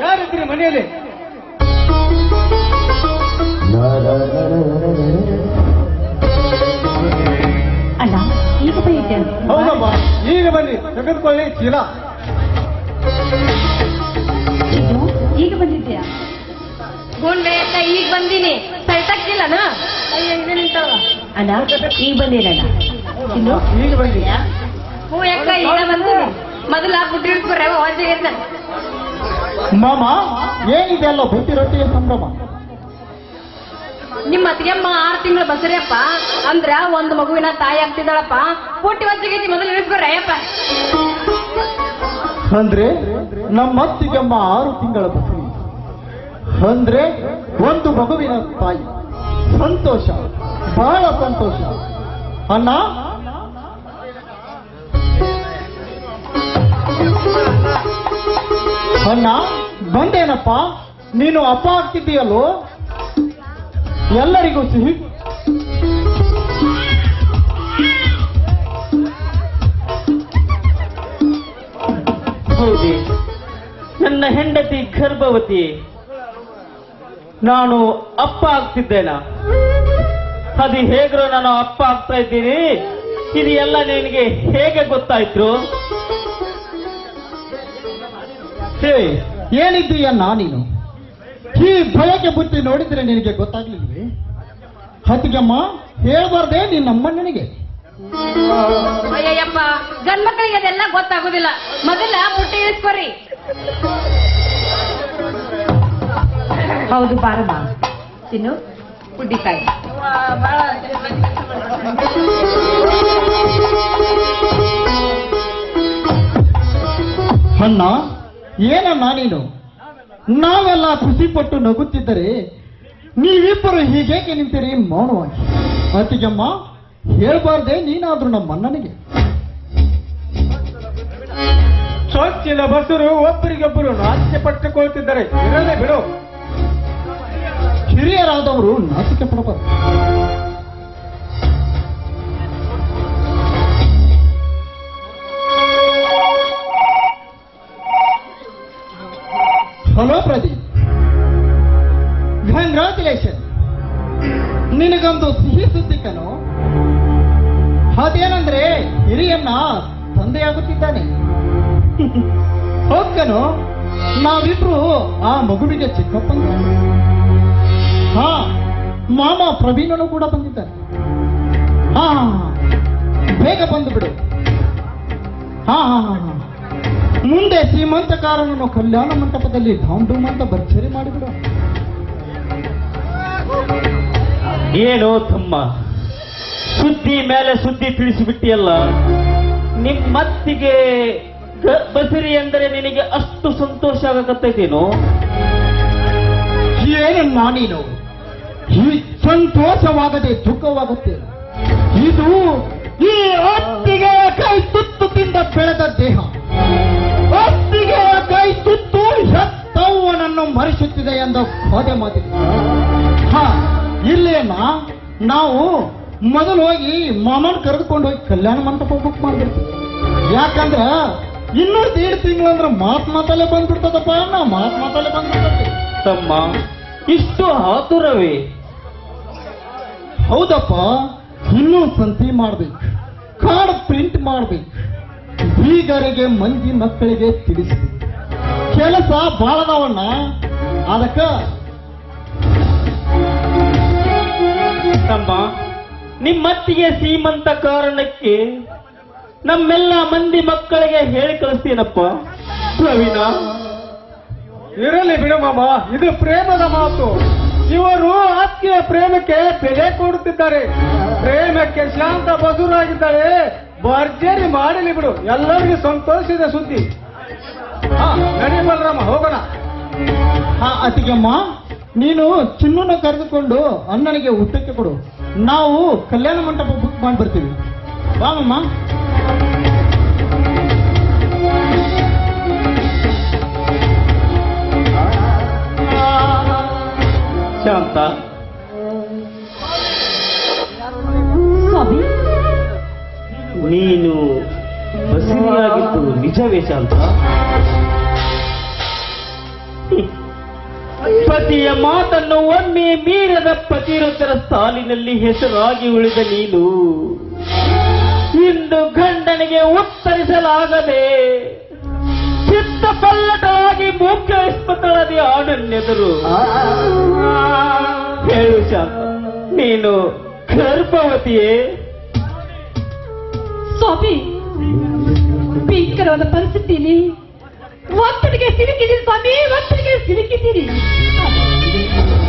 ಯಾರಿದ್ರಿ ಮನೆಯಲ್ಲಿ? ಅಣ್ಣ ಈಗ ಬೈದ್ಯ ಹೌದಮ್ಮ ಈಗ ಬನ್ನಿ. ತೆಗೆದುಕೊಳ್ಳಿ ಚೀಲ. ಇದು ಈಗ ಬಂದಿದ್ಯಾ? ಗುಂಡೆ ಅಕ್ಕ ಈಗ ಬಂದೀನಿ. ಸೈತಾಕಿಲ್ಲನ ಅಯ್ಯ ಇದು ನಿಂತಾವ ಅಣ್ಣ ಈಗ ಬಂದಿರಣ್ಣ ಇನ್ನು? ಈಗ ಹ್ಞೂ ಅಕ್ಕ ಈಗ ಬಂದೀನಿ ಮೊದಲ ಬಿಟ್ಟಿರ್ತಾರೆ ಹೊರಗೆ ಮಾಮ ಏನಿದೆಲ್ಲ ಬುತ್ತಿ ರೊಟ್ಟಿಯ ಸಂಭ್ರಮ ನಿಮ್ಮ ಅತ್ತಿಗೆಮ್ಮ ಆರು ತಿಂಗಳು ಬಸರಿಯಪ್ಪ ಅಂದ್ರ ಒಂದು ಮಗುವಿನ ತಾಯಿ ಆಗ್ತಿದ್ದಾಳಪ್ಪ. ಪುಟ್ಟಿ ಹೊತ್ತಿಗೆ ಮೊದಲು ಇಳಿಸ್ಕೊಡ್ರಿ ಅಯ್ಯಪ್ಪ. ಅಂದ್ರೆ ನಮ್ಮ ಅತ್ತಿಗೆಮ್ಮ ಆರು ತಿಂಗಳ ಬಸರಿ. ಅಂದ್ರೆ ಒಂದು ಮಗುವಿನ ತಾಯಿ. ಸಂತೋಷ ಬಹಳ ಸಂತೋಷ. ಅಣ್ಣ ಅಣ್ಣ, ಬಂದೇನಪ್ಪ? ನೀನು ಅಪ್ಪ ಆಗ್ತಿದ್ದೀಯಲ್ಲೋ? ಎಲ್ಲರಿಗೂ ಸಿಹಿ. ನನ್ನ ಹೆಂಡತಿ ಗರ್ಭವತಿ. ನಾನು ಅಪ್ಪ ಆಗ್ತಿದ್ದೇನ. ಅದು ಹೇಗ್ರೋ ನಾನು ಅಪ್ಪ ಆಗ್ತಾ ಇದ್ದೀನಿ. ಇದು ಎಲ್ಲ ನಿನಗೆ ಹೇಗೆ ಗೊತ್ತಾಯ್ತು? ಹೇ ಏನಿದ್ದೀಯ ನೀನು ಈ ಭಯಕ್ಕೆ ಬುತ್ತಿ ನೋಡಿದ್ರೆ ನಿನಗೆ ಗೊತ್ತಾಗ್ಲಿಲ್ವಿ? ಹತ್ತಿಗೆಮ್ಮ ಹೇಳ್ಬಾರ್ದೆ ನಿನ್ನಮ್ಮ ನನಗೆ ಅಯ್ಯಯ್ಯಪ್ಪ ಗಂಡ್ ಮಕ್ಕಳಿಗೆ ಅದೆಲ್ಲ ಗೊತ್ತಾಗೋದಿಲ್ಲ. ಮೊದಲ ಬುಟ್ಟಿ ಇಳಿಸ್ಕೊರಿ. ಹೌದು ಬಾರಮ್ಮ. ತಿನ್ನು ಪುಡ್ಡಿಕಾಯಿ ಅಣ್ಣ ಏನಣ್ಣ ನೀನು? ನಾವೆಲ್ಲ ಖುಷಿ ಪಟ್ಟು ನಗುತ್ತಿದ್ದರೆ ನೀವಿಬ್ಬರು ಹೀಗೇಕೆ ನಿಂತೀರಿ? ಮೌನವಾಗಿ. ಅತ್ತಿಗೆಮ್ಮ ಹೇಳ್ಬಾರ್ದೆ ನೀನಾದ್ರೂ ನಮ್ಮ ಅಣ್ಣನಿಗೆ ಚೊಚ್ಚಿನ ಬಸರು ಒಬ್ಬರಿಗೊಬ್ಬರು ನಾಚಿಕೆ ಪಟ್ಟುಕೊಳ್ತಿದ್ದಾರೆ. ಇರಲೇ ಬಿಡು. ಹಿರಿಯರಾದವರು ನಾಚಿಕೆ ಪಡಬಾರದು. ಮಾಮ ಪ್ರವೀಣನು ಕೂಡ ಬಂದಿದ್ದಾರೆ. ಹಾ. ಬೇಗ ಬಂದು ಬಿಡು. ಹಾ ಹಾ ಹಾ ಹಾ. ಮುಂದೆ ಶ್ರೀಮಂತಕಾರನನ್ನು ಕಲ್ಯಾಣ ಮಂಟಪದಲ್ಲಿ ಧಾಮ್ ಮಂತ ಅಂತ ಭರ್ಜರಿ ಮಾಡಿಬಿಡು. ಏನೋ ತಮ್ಮ. ಸುದ್ದಿ ಮೇಲೆ ಸುದ್ದಿ ತಿಳಿಸಿಬಿಟ್ಟಿಯಲ್ಲ ನಿಮ್ಮತ್ತಿಗೆ ಮತ್ತಿಗೆ ಬಸರಿ ಅಂದರೆ ನಿನಗೆ ಅಷ್ಟು ಸಂತೋಷ ಆಗಕತ್ತೈತೇನು? ಏನು ನಾನೀನು? ಸಂತೋಷವಾಗದೆ ದುಃಖವಾಗುತ್ತೆ. ಇದು ಈ ಅತ್ತಿಗೆ ಕೈ ತುತ್ತು ತಿಂದ ಬೆಳೆದ ದೇಹ. ಅತ್ತಿಗೆ ಕೈ ತುತ್ತು ಹೆತ್ತವನನ್ನು ಮರೆಸುತ್ತಿದೆ ಎಂದು ಗಾದೆ ಮಾತಿದೆ ಹಾ, ಇಲ್ಲೇನ, ನಾವು ಮೊದಲು ಹೋಗಿ ಮಾಮನ್ ಕರೆದುಕೊಂಡು ಹೋಗಿ ಕಲ್ಯಾಣ ಮಂಟಪ ಬುಕ್ ಮಾಡ್ಬಿಡ್ತೀವಿ ಯಾಕಂದ್ರೆ ಇನ್ನೂ ದೇಡ್ ತಿಂಗಳಂದ್ರ ಮಾತ್ ಮಾತಲ್ಲೇ ಬಂದ್ಬಿಡ್ತದಪ್ಪ, ನಾ ಮಾತ್ ಮಾತಲ್ಲೇ ಬಂದ್ಬಿಡ್ತದೆ. ತಮ್ಮ, ಇಷ್ಟು ಆತುರವೇ? ಹೌದಪ್ಪ ಇನ್ನೂ ಸಂತಿ ಮಾಡ್ಬೇಕು ಕಾರ್ಡ್ ಪ್ರಿಂಟ್ ಮಾಡ್ಬೇಕು ಬೀಗರಿಗೆ ಮಂದಿ ಮಕ್ಕಳಿಗೆ ತಿಳಿಸ್ಬೇಕು. ಕೆಲಸ ಬಾಳದವಣ್ಣ ಅದಕ್ಕ ತಮ್ಮ ನಿಮ್ಮತ್ತಿಗೆ ಸೀಮಂತ ಕಾರಣಕ್ಕೆ ನಮ್ಮೆಲ್ಲ ಮಂದಿ ಮಕ್ಕಳಿಗೆ ಹೇಳಿ ಕಳಿಸ್ತೀನಪ್ಪ. ಪ್ರವೀಣ ಇರಲಿ ಬಿಡು ಮಾಮ ಇದು ಪ್ರೇಮದ ಮಾತು. ಇವರು ಆತ್ಮೀಯ ಪ್ರೇಮಕ್ಕೆ ಬೆಲೆ ಕೊಡುತ್ತಿದ್ದಾರೆ. ಪ್ರೇಮಕ್ಕೆ ಶಾಂತ ಬದುರಾಗಿದ್ದಾರೆ. ಭರ್ಜರಿ ಮಾಡಲಿ ಬಿಡು. ಎಲ್ಲರಿಗೂ ಸಂತೋಷದ ಸುದ್ದಿ. ಹಾ ಹೋಗೋಣ. ಹಾ ಅತಿಗೆಮ್ಮ ನೀನು ಚಿನ್ನನ ಕರೆದುಕೊಂಡು ಅಣ್ಣನಿಗೆ ಊಟಕ್ಕೆ ಕೊಡು. ನಾವು ಕಲ್ಯಾಣ ಮಂಟಪ ಬುಕ್ ಮಾಡಿ ಬರ್ತೀವಿ ಬಾಮಮ್ಮ. ಬಸರಿಯಾಗಿದ್ದು ಅಂತ? ಪತಿಯ ಮಾತನ್ನು ಒಮ್ಮೆ ಮೀರದ ಪತಿರತರ ಸಾಲಿನಲ್ಲಿ ಹೆಸರಾಗಿ ಉಳಿದ ನೀನು. ಇಂದು ಗಂಡನಿಗೆ ಉತ್ತರಿಸಲಾಗದೆ ಚಿತ್ತ ಪಲ್ಲಟವಾಗಿ ಮುಖ್ಯಸ್ಪತಳದಿ ಆನನ್ಯದರು. ಹೇಳು ಶಾಂತ ನೀನು ಗರ್ಭವತಿಯೇ? ಸ್ವಾಮಿ ಭೀಕರವಾದ ಪರಿಸ್ಥಿತಿಯಲ್ಲಿ ಒತ್ತಡಿಗೆ ಸಿಲುಕಿದ್ದೀನಿ ಸ್ವಾಮಿ ಒತ್ತಡಿಗೆ ಸಿಲುಕಿದ್ದೀನಿ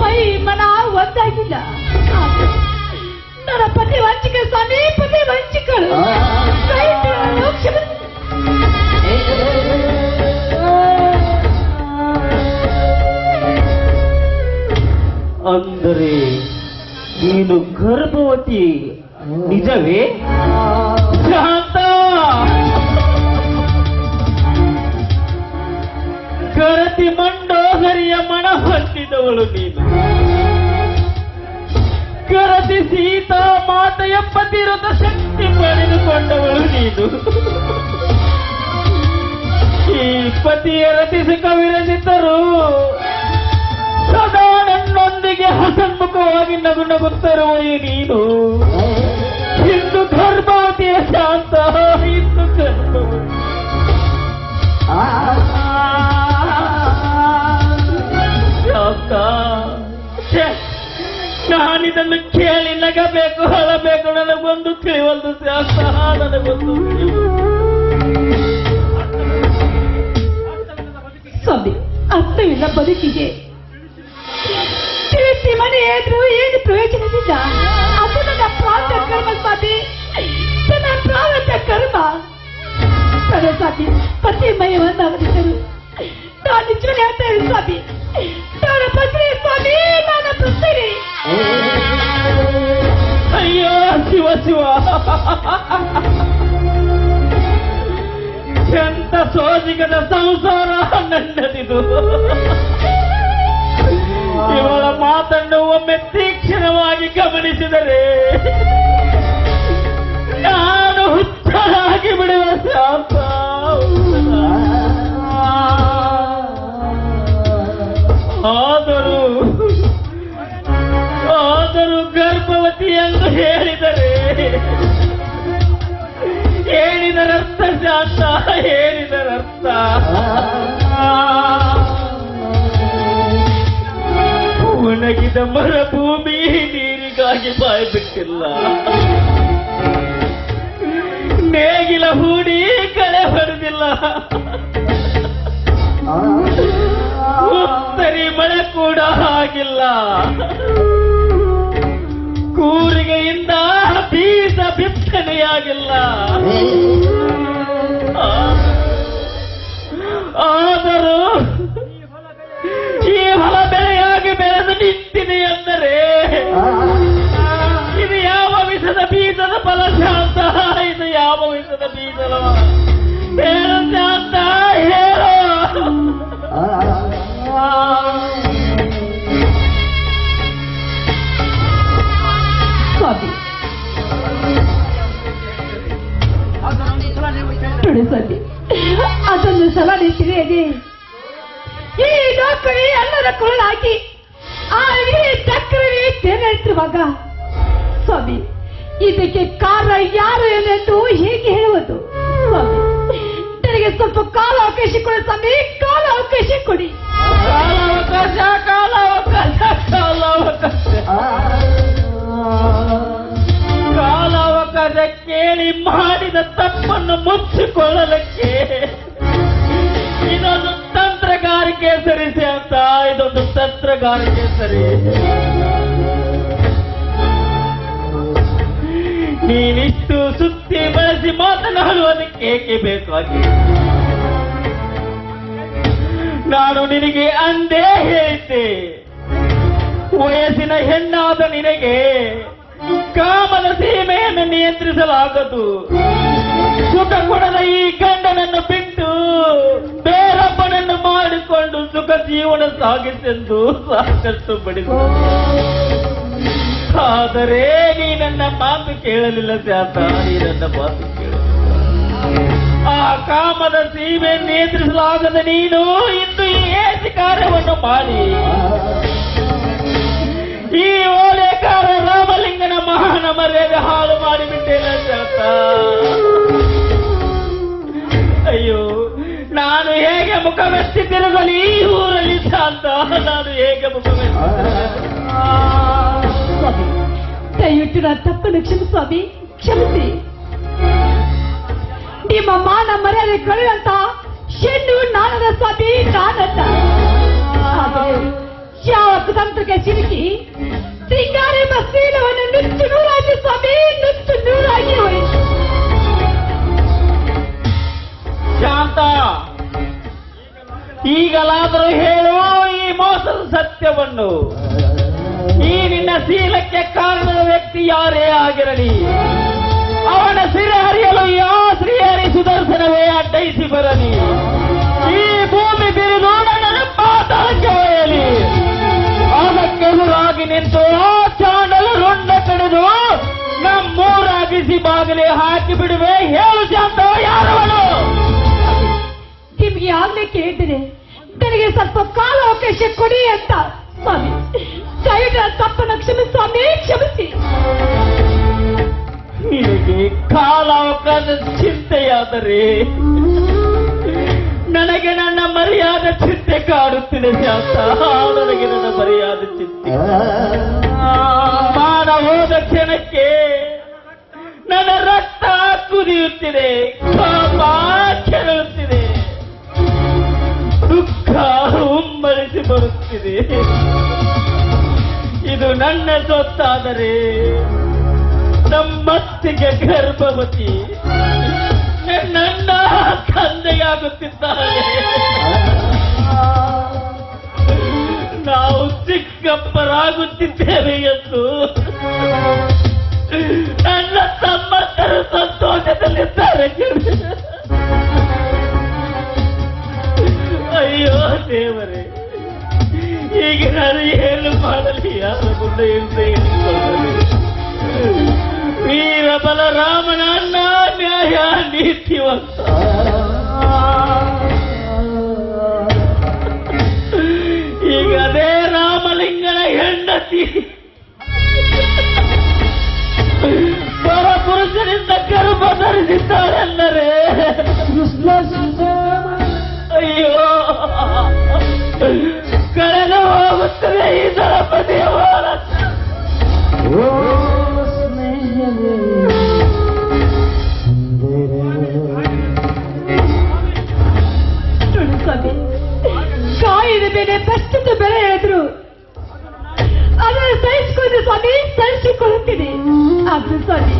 ಪೈ ಮನ ಒದ್ದಾಗಿಲ್ಲ ನನ್ನ ಪತಿ ವಂಚಿಕೆ ಸ್ವಾಮಿ, ಪತಿ ವಂಚಿಕಳು. ಅಂದರೆ ನೀನು ಗರ್ಭವತಿ, ನಿಜವೇ? ಹೊಂದಿದವಳು ನೀನು. ಕರತಿ ಸೀತಾ ಮಾತೆಯ ಪತಿರದ ಶಕ್ತಿ ಪಡೆದುಕೊಂಡವಳು ನೀನು. ಈ ಪತಿಯ ರಚಿಸಿ ಕವಿರಚಿತರು ಸದಾ ನನ್ನೊಂದಿಗೆ ಹಸನ್ಮುಖವಾಗಿ ನಗು ನಗುತ್ತಿರುವ ನೀನು. ಇಂದು ಗರ್ಭವತಿಯ ಶಾಂತ ಇಂದು ಗರ್ಭವತಿ ಛೆ, ನಾನಿದನ್ನು ಕೇಳಿ ನಗಬೇಕು ಅಳಬೇಕು ನನಗೊಂದು ತಿಳಿವಲ್ದು ಶಾಂತ ನನಗೊಂದು. ಸ್ವಾಮಿ ಅರ್ಥವಿಲ್ಲ ಬದುಕಿಗೆ. ತಿಳಿಸಿ ಮನೆ ಇದ್ರು ಏನು ಪ್ರಯೋಜನವಿಲ್ಲ. ಅದು ನನ್ನ ಪ್ರಾಂತ ಕರ್ಮ ಸ್ವಾಮಿ. ನನ್ನ ಪ್ರಾರಂತ ಕರ್ಮ. ಸ್ವಾಮಿ ಪತಿ ಮಯವನ್ನಾಗದಿದ್ದರು ನಾನು ನಿಜವಾಗಿ ಹೇಳ್ತಾ ಇದ್ದೀನಿ ಸ್ವಾಮಿ. ಎಂತ ಸೋಜಿಗದ ಸಂಸಾರ ನನ್ನದಿದು. ಇವಳ ಮಾತನ್ನು ಒಮ್ಮೆ ತೀಕ್ಷ್ಣವಾಗಿ ಗಮನಿಸಿದರೆ ನಾನು ಹುಚ್ಚಾಗಿ ಬಿಡುವ ಶಾಪ ಒಣಗಿದ ಮರುಭೂಮಿ ನೀರಿಗಾಗಿ ಬಾಯಿ ಬಿಟ್ಟಿಲ್ಲ ನೇಗಿಲ ಹೂಡಿ ಕಳೆ ಹೊಡೆದಿಲ್ಲ. ಸರಿ ಮಳೆ ಕೂಡ ಆಗಿಲ್ಲ. ಕೂರಿಗೆಯಿಂದ ಬೀಜ ಬಿತ್ತನೆಯಾಗಿಲ್ಲ. ಆದರೂ ಬೀಜದ ಫಲ ಶಾಂತ. ಇದು ಯಾವ ವಿಷದ ಬೀಜದ ಹೇಳು. ಶಾಂತ ಹೇಳು ಬಿಡಿಸಲಿ ಅದನ್ನು ಸಲಹೆ ತಿಳಿಯದೆ ಈ ಡಾಕ್ಟರಿ ಎಲ್ಲರ ಕೊರಳಾಗಿ ಆ ಇಡೀ ಚಕ್ರವೇ ತೇಲಿರುವಾಗ ಸ್ವಾಮಿ ಇದಕ್ಕೆ ಕಾರಣ ಯಾರು ಏನೆಂದು ಹೇಗೆ ಹೇಳುವುದು. ನನಗೆ ಸ್ವಲ್ಪ ಕಾಲಾವಕಾಶ ಕೊಡಿ ಸ್ವಾಮಿ ಕಾಲಾವಕಾಶ ಕೊಡಿ. ಕಾಲಾವಕಾಶ ಕಾಲಾವಕಾಶ ಕಾಲಾವಕಾಶ. ಕಾಲಾವಕಾಶ ಕೇಳಿ ಮಾಡಿದ ತಪ್ಪನ್ನು ಮುಚ್ಚಿಕೊಳ್ಳಲಿಕ್ಕೆ ಇದೊಂದು ತಂತ್ರಗಾರಿಕೆ ಸರಿಸಿ ಅಂತ ಇದೊಂದು ತಂತ್ರಗಾರಿಕೆ ಸರಿ. ನೀನಿಷ್ಟು ಸುತ್ತಿ ಬಳಸಿ ಮಾತನಾಡುವುದಕ್ಕೆ ಏಕೆ ಬೇಕಾಗಿ ನಾನು ನಿನಗೆ ಅಂದೇ ಹೇಳಿದ್ದೆ ವಯಸ್ಸಿನ ಹೆಣ್ಣಾದ ನಿನಗೆ ಕಾಮದ ಸೀಮೆಯನ್ನು ನಿಯಂತ್ರಿಸಲಾಗದು. ಸುಖ ಕೊಡದ ಈ ಗಂಡನನ್ನು ಬಿಟ್ಟು ಬೇರೊಬ್ಬನನ್ನು ಮಾಡಿಕೊಂಡು ಸುಖ ಜೀವನ ಸಾಗಿಸೆಂದು ಸಾಕಷ್ಟು ಬಡಿದು. ಆದರೆ ನೀ ನನ್ನ ಮಾತು ಕೇಳಲಿಲ್ಲ ಸ್ಯಾತ ನೀ ನನ್ನ ಮಾತು ಕೇಳಲಿಲ್ಲ ಆ ಕಾಮದ ಸೀಮೆ ನಿಯಂತ್ರಿಸಲಾಗದ ನೀನು ಇಂದು ಏಸಿ ಕಾರ್ಯವನ್ನು ಮಾಡಿ. ಈ ಓಲೇಕಾರ ರಾಮಲಿಂಗನ ಮಹಾನ ಮರ್ಯಾದೆ ಹಾಳು ಮಾಡಿಬಿಟ್ಟೇನ ಸ್ಯಾತ ಅಯ್ಯೋ, ನಾನು ಹೇಗೆ ಮುಖವೆತ್ತಿ ತಿರುಗಲಿ ಈ ಊರಲ್ಲಿ ಸಾಂತ ನಾನು ಹೇಗೆ ಮುಖವೆತ್ತಿ ತಿರುಗಲಿ? ದಯವಿಟ್ಟು ನನ್ನ ತಪ್ಪನ್ನು ಕ್ಷಮಿಸಿ ಸ್ವಾಮಿ. ಕ್ಷಮಿಸಿ. ನಿಮ್ಮ ಮಾನ ಮರ್ಯಾದೆ ಕಳೆದಂತ ಶೆಣ್ಣು ನಾನದ ಸ್ವಾಮಿ ನಾನಂತ ಯಾವ ಕುತಂತ್ರಕ್ಕೆ ಸಿಲುಕಿ ಸಿಂಗಾರ ಎಂಬ ಶೀಲವನ್ನು ನುಚ್ಚು ನೂರಾಗಿ ಸ್ವಾಮಿ, ನುಚ್ಚು ನೂರಾಗಿ ಹೋಯಿತು ಶಾಂತ, ಈಗಲಾದರೂ ಹೇಳು ಈ ಮೋಸದ ಸತ್ಯವನ್ನು. ಈ ನಿನ್ನ ಶೀಲಕ್ಕೆ ಕಾರಣದ ವ್ಯಕ್ತಿ ಯಾರೇ ಆಗಿರಲಿ, ಅವನ ಸಿರೆ ಹರಿಯಲು ಯಾವ ಶ್ರೀಹರಿ ಸುದರ್ಶನವೇ ಅಡ್ಡೈಸಿ ಬರಲಿ. ಈ ಭೂಮಿ ಬಿರು ನೋಡಣ ಪಾತಾಳಕ್ಕೆ ಒಯ್ಯಲಿ. ಅದಕ್ಕೆದುರಾಗಿ ನಿಂತು ಆ ಚಾಂಡಲ ರೊಂಡ ಕಡಿದು ನಮ್ಮೂರಾಗಿಸಿ ಬಾಗಿಲೇ ಹಾಕಿ ಬಿಡುವೆ. ಹೇಳು ಶಾಂತ ಯಾರವನು ನಿಮ್ಗೆ ಆಗ್ಲೇ ಕೇಳಿದ್ದೇನೆ ನನಗೆ ಸ್ವಲ್ಪ ಕಾಲ ಅವಕಾಶ ಕೊಡಿ ಅಂತ. ಸ್ವಾಮಿ ಜಯಗಳ ತಪ್ಪನ ಕ್ಷಮೆ ಸ್ವಾಮಿ ಕ್ಷಮಿಸಿ. ನಿನಗೆ ಕಾಲಾವಕಾಶ ಚಿಂತೆಯಾದರೆ ನನಗೆ ನನ್ನ ಮರ್ಯಾದ ಚಿಂತೆ ಕಾಡುತ್ತಿದೆ ಶಾಂತ. ನನಗೆ ನನ್ನ ಮರ್ಯಾದ ಚಿಂತೆ. ಮಾನ ಹೋದ ಕ್ಷಣಕ್ಕೆ ನನ್ನ ರಕ್ತ ಕುದಿಯುತ್ತಿದೆ ಪಾಪ ಕೆರಳುತ್ತಿದೆ. ದುಃಖ ಉಮ್ಮಳಿಸಿ ಬರುತ್ತಿದೆ ಇದು ನನ್ನ ಸೊತ್ತಾದರೆ ನಮ್ಮತ್ತಿಗೆ ಗರ್ಭವತಿ. ನನ್ನ ತಂದೆಯಾಗುತ್ತಿದ್ದಾರೆ ನಾವು ಚಿಕ್ಕಪ್ಪರಾಗುತ್ತಿದ್ದೇವೆ ಎಂದು ನನ್ನ ತಮ್ಮಂದರು ವೀರ ಬಲರಾಮನ ನ್ಯಾಯ ನೀತಿವಂತ ಈಗ ಅದೇ ರಾಮಲಿಂಗನ ಹೆಂಡತಿ ಪರಪುರುಷನಿಂದ ಗರ್ಭ ಧರಿಸಿದ್ದಾಳೆಂದರೆ ಅಯ್ಯೋ ಕಳೆದು ಹೋಗುತ್ತದೆ ಈ ದಳಪತಿಯವರು ಕಾಯಿದ ಮೇಲೆ ಪ್ರಸ್ತುತ ಬೆಲೆ ಹೇಳಿದ್ರು ಅದನ್ನು ಸಹಿಸಿಕೊಂಡು ಸ್ವಾಮಿ ಸಹಿಸಿಕೊಳ್ಳುತ್ತೀನಿ ಆದ್ರೆ ಸ್ವಾಮಿ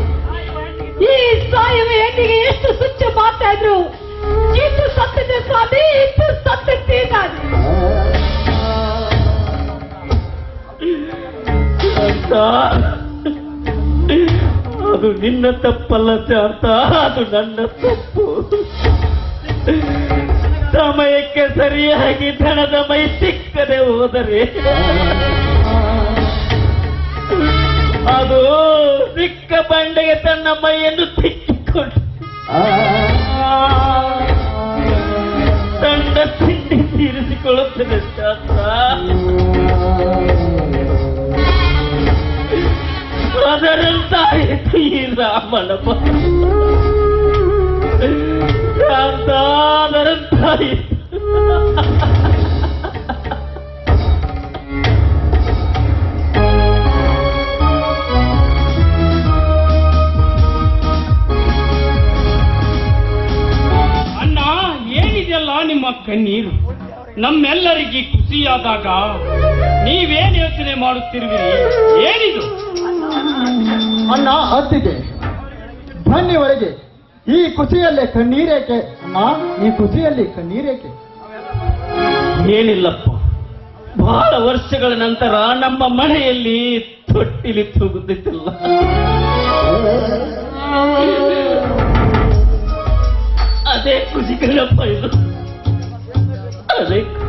ಈ ಸಾಯುವ ಹೆಣ್ಣಿಗೆ ಎಷ್ಟು ಸುಚ್ಚ ಮಾಡ್ತಾ ಇದ್ರು ಇಷ್ಟು ಸತ್ತಿದೆ ಸ್ವಾಮಿ ಇಷ್ಟು ಸತ್ತಿದ್ದೆ ನಾನು ಅಂತ. ಅದು ನಿನ್ನ ತಪ್ಪಲ್ಲ ಶಾಂತ ಅದು ನನ್ನ ತಪ್ಪು. ಸಮಯಕ್ಕೆ ಸರಿಯಾಗಿ ಧನದ ಮೈ ಸಿಕ್ಕದೆ ಹೋದರೆ. ಅದು ಸಿಕ್ಕ ಬಂಡೆಗೆ ತನ್ನ ಮೈಯನ್ನು ತಿಕ್ಕಿಕೊಂಡು. ತನ್ನ ತಿಂಡಿ ತೀರಿಸಿಕೊಳ್ಳುತ್ತದೆ ಶಾಸ್ತ್ರ. ಅದರಂತಾಯಿತು ಈ ರಾಮನ ಬಲ. ಶಾಂತ ಅದರಂತಾಯಿತು ಅಣ್ಣ ಏನಿದೆಯಲ್ಲ ನಿಮ್ಮ ಕಣ್ಣೀರು ನಮ್ಮೆಲ್ಲರಿಗೆ ಖುಷಿಯಾದಾಗ ನೀವೇನ್ ಯೋಚನೆ ಮಾಡುತ್ತಿರುವಿರಿ ಏನಿದು ಅಣ್ಣ ಹತ್ತಿದೆ ಬನ್ನಿವರೆಗೆ. ಒಳಗೆ ಈ ಖುಷಿಯಲ್ಲೇ ಕಣ್ಣೀರೇಕೆ? ಅಣ್ಣ ಈ ಖುಷಿಯಲ್ಲಿ ಕಣ್ಣೀರೇಕೆ? ಏನಿಲ್ಲಪ್ಪ. ಬಹಳ ವರ್ಷಗಳ ನಂತರ ನಮ್ಮ ಮನೆಯಲ್ಲಿ ತೊಟ್ಟಿಲಿ ತೂಗುತ್ತಿಲ್ಲ ಅದೇ ಖುಷಿ ಕಣಪ್ಪ ಇದು. ಅದೇ.